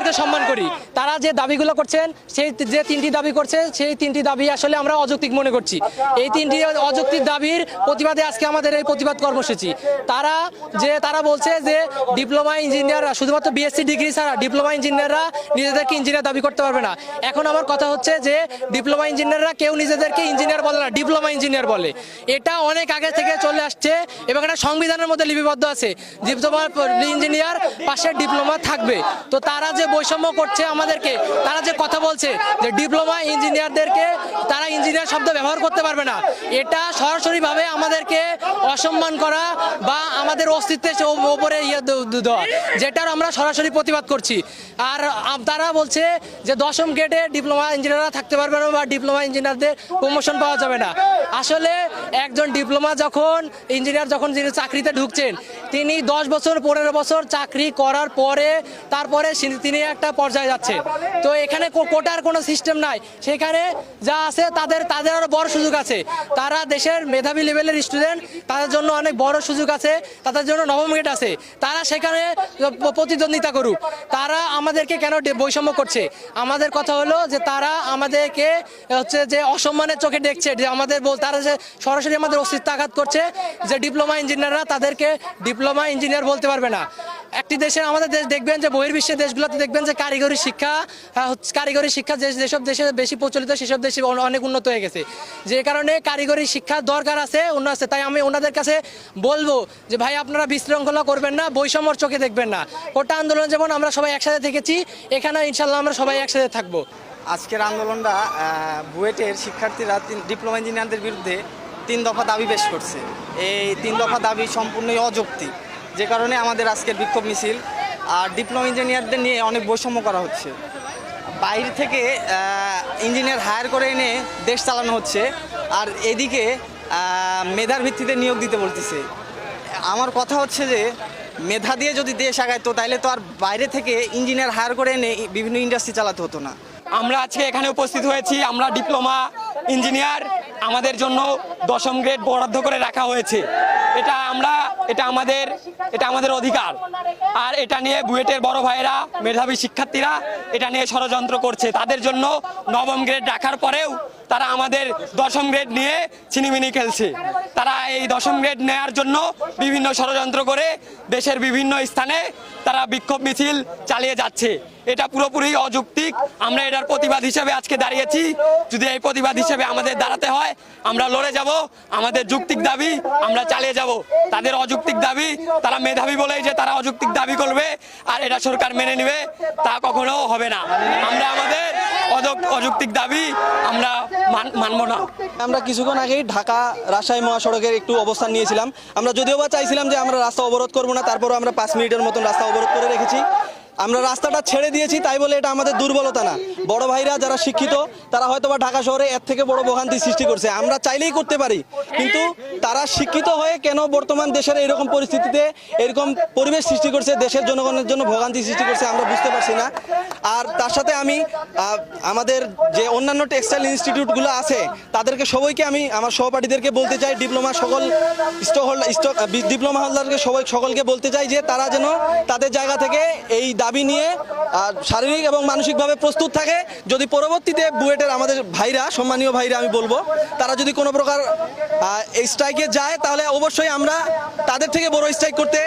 তাদেরকে সম্মান করি। তারা যে দাবিগুলো করছেন, সেই যে তিনটি দাবি করছে, সেই তিনটি দাবি আসলে আমরা অযৌক্তিক মনে করছি। এই তিনটি অযৌক্তিক দাবির প্রতিবাদে আজকে আমাদের এই প্রতিবাদ কর্মসূচি। তারা যে, তারা বলছে যে, ডিপ্লোমা ইঞ্জিনিয়াররা, শুধুমাত্র বিএসসি ডিগ্রি ছাড়া ডিপ্লোমা ইঞ্জিনিয়াররা নিজেদেরকে ইঞ্জিনিয়ার দাবি করতে পারবে না। এখন আমার কথা হচ্ছে যে, ডিপ্লোমা ইঞ্জিনিয়াররা কেউ নিজেদেরকে ইঞ্জিনিয়ার বলে না, ডিপ্লোমা ইঞ্জিনিয়ার বলে। এটা অনেক আগে থেকে চলে আসছে এবং এটা সংবিধানের মধ্যে লিপিবদ্ধ আছে। ডিপ্লোমা ইঞ্জিনিয়ার পাশে ডিপ্লোমা থাকবে। তো তারা যে বৈষম্য করছে আমাদেরকে। তারা যে কথা বলছে যে ডিপ্লোমা ইঞ্জিনিয়ারদেরকে, তারা ইঞ্জিনিয়ার শব্দ ব্যবহার করতে পারবে না। এটা সরাসরিভাবে আমাদেরকে অসম্মান করা বা আমাদের অস্তিত্বের ওপরে ইয়ে দেওয়া, যেটার আমরা সরাসরি প্রতিবাদ করছি। আর তারা বলছে যে দশম গ্রেডে ডিপ্লোমা ইঞ্জিনিয়াররা থাকতে পারবে না বা ডিপ্লোমা ইঞ্জিনিয়ারদের প্রমোশন পাওয়া যাবে না। আসলে একজন ডিপ্লোমা যখন, ইঞ্জিনিয়ার যখন যিনি চাকরিতে ঢুকছেন তিনি দশ বছর, পনেরো বছর চাকরি করার পরে তারপরে তিনি একটা পর্যায়ে যাচ্ছে। তো এখানে কোটার কোনো সিস্টেম নাই। সেখানে যা আছে তাদের তাদের আরও বড় সুযোগ আছে। তারা দেশের মেধাবী লেভেলের স্টুডেন্ট তাদের জন্য অনেক বড় সুযোগ আছে, তাদের জন্য নবম গেট আছে। তারা সেখানে প্রতিদ্বন্দ্বিতা করুক। তারা আমাদেরকে কেন বৈষম্য করছে? আমাদের কথা হলো যে তারা আমাদেরকে হচ্ছে যে অসম্মানের চোখে দেখছে, যে আমাদের তারা যে সরাসরি আমাদের অস্তিত্ব আঘাত করছে, যে ডিপ্লোমা ইঞ্জিনিয়াররা তাদেরকে ডিপ্লোমা ইঞ্জিনিয়ার বলতে পারবে না। একটি দেশের আমাদের দেশ দেখবেন যে বহির্বিশ্বের দেশগুলোতে দেখবেন যে কারিগরি শিক্ষা কারিগরি শিক্ষা যে যেসব দেশে বেশি প্রচলিত, সেসব দেশে অনেক উন্নত হয়ে গেছে। যে কারণে কারিগরি শিক্ষার দরকার আছে, অন্য আছে। তাই আমি ওনাদের কাছে বলব যে, ভাই, আপনারা বিশৃঙ্খলা করবেন না, বৈষম্যর চোখে দেখবেন না। কোটা আন্দোলন যেমন আমরা সবাই একসাথে থেকেছি এখানে ইনশাল্লাহ আমরা সবাই একসাথে থাকব। আজকের আন্দোলনটা বুয়েটের শিক্ষার্থীরা ডিপ্লোমা ইঞ্জিনিয়ারদের বিরুদ্ধে তিন দফা দাবি পেশ করছে। এই তিন দফা দাবি সম্পূর্ণই অযৌক্তিক, যে কারণে আমাদের আজকের বিক্ষোভ মিছিল আর ডিপ্লোমা ইঞ্জিনিয়ারদের নিয়ে অনেক বৈষম্য করা হচ্ছে। বাইরে থেকে ইঞ্জিনিয়ার হায়ার করে এনে দেশ চালানো হচ্ছে আর এদিকে মেধার ভিত্তিতে নিয়োগ দিতে বলতেছে। আমার কথা হচ্ছে যে, মেধা দিয়ে যদি দেশ আগায় তো তাইলে তো আর বাইরে থেকে ইঞ্জিনিয়ার হায়ার করে এনে বিভিন্ন ইন্ডাস্ট্রি চালাতে হতো না। আমরা আজকে এখানে উপস্থিত হয়েছি। আমরা ডিপ্লোমা ইঞ্জিনিয়ার। আমাদের জন্য দশম গ্রেড বরাদ্দ করে রাখা হয়েছে। এটা আমরা, এটা আমাদের এটা আমাদের অধিকার। আর এটা নিয়ে বুয়েটের বড় ভাইয়েরা, মেধাবী শিক্ষার্থীরা এটা নিয়ে ষড়যন্ত্র করছে। তাদের জন্য নবম গ্রেড রাখার পরেও তারা আমাদের দশম গ্রেড নিয়ে ছিনিমিনি খেলছে। তারা এই দশম গ্রেড নেয়ার জন্য বিভিন্ন ষড়যন্ত্র করে দেশের বিভিন্ন স্থানে তারা বিক্ষোভ মিছিল চালিয়ে যাচ্ছে। এটা পুরোপুরি অযৌক্তিক। আমরা এটার প্রতিবাদ হিসেবে আজকে দাঁড়িয়েছি। যদি এই প্রতিবাদ হিসেবে আমাদের দাঁড়াতে হয়, আমরা লড়ে যাব। আমাদের যুক্তিক দাবি, আমরা চালিয়ে যাব। তাদের অযৌক্তিক দাবি, তারা মেধাবী বলেই যে তারা অযৌক্তিক দাবি করবে, আর এটা সরকার মেনে নেবে, তা কখনো হবে না। আমরা আমাদের অযৌক- অযৌক্তিক দাবি, আমরা মান- মানব না। আমরা কিছুক্ষণ আগেই ঢাকা রাজশাহী মহাসড়কের একটু অবস্থান নিয়েছিলাম। আমরা যদিও বা চাইছিলাম যে আমরা রাস্তা অবরোধ করব না, তারপরও আমরা পাঁচ মিনিটের মতন রাস্তা অবরোধ করে রেখেছি। আমরা রাস্তাটা ছেড়ে দিয়েছি, তাই বলে এটা আমাদের দুর্বলতা না। বড় ভাইরা যারা শিক্ষিত, তারা হয়তো বা ঢাকা শহরে এর থেকে বড় ভোগান্তি সৃষ্টি করছে। আমরা চাইলেই করতে পারি, কিন্তু তারা শিক্ষিত হয়ে কেন বর্তমান দেশের এরকম পরিস্থিতিতে এরকম পরিবেশ সৃষ্টি করছে, দেশের জনগণের জন্য ভোগান্তি সৃষ্টি করছে, আমরা বুঝতে পারছি না। আর তার সাথে আমি আমাদের যে অন্যান্য টেক্সটাইল ইনস্টিটিউটগুলো আছে, তাদেরকে সবাইকে আমি, আমার সহপাঠীদেরকে বলতে চাই, ডিপ্লোমা সকল স্টক হোল্ডার স্টক ডিপ্লোমা হোল্ডারকে সবাই সকলকে বলতে চাই যে তারা যেন তাদের জায়গা থেকে এই নিয়ে আহ, শারীরিক এবং মানসিকভাবে প্রস্তুত থাকে। যদি পরবর্তীতে বুয়েটের আমাদের ভাইরা সম্মানীয় ভাইরা আমি বলব তারা যদি কোনো প্রকার স্ট্রাইকে যায় তাহলে অবশ্যই আমরা তাদের থেকে বড় স্ট্রাইক করতে